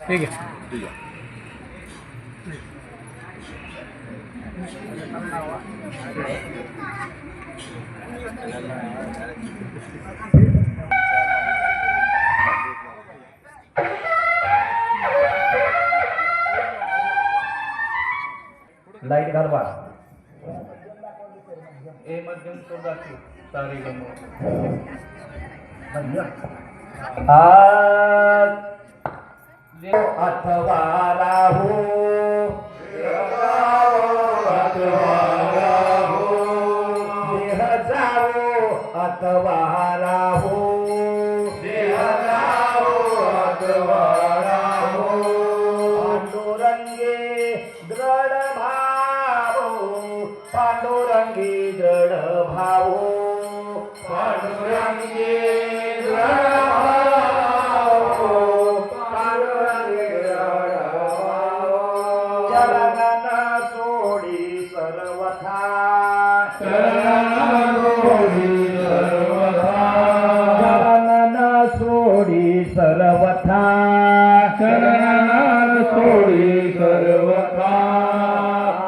ठीक आहे ठीक आहे लाईट घालवा ए मध्यम चौदाची सारी आज अथवा राहू अथवा राहो पांडुरंगे दृढ भाव पांडुरंगी दृढ भावो। पांडुरंगे चरणन सोडी सर्वथा. चरणन सोडी सर्वथा. सोडी सर्वथा.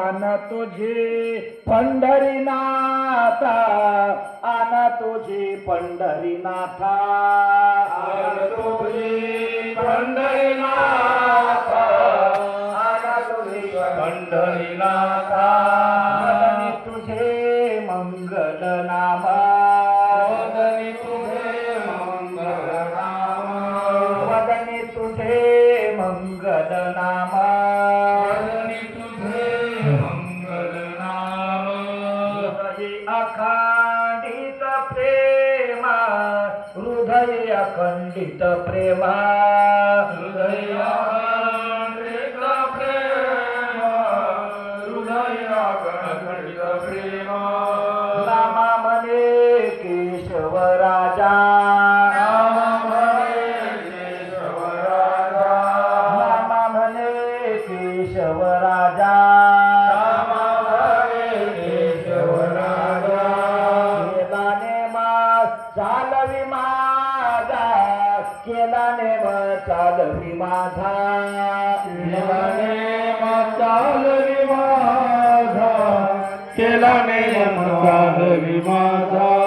आन तुझे पंढरीनाथा आन तुझे पंढरीनाथा. आन तुझे पंढरीनाथा मदनी तुझे मंगल नाम मदनी तुझे मंगल नाम वदनी तुझे मंगल नाम अखंडित प्रेम हृदय अखंडित प्रेम. हृदय चालवी माझा केला नेम चालवी माझा. केला नेम चालवी माझा केला नेम चालवी माझा.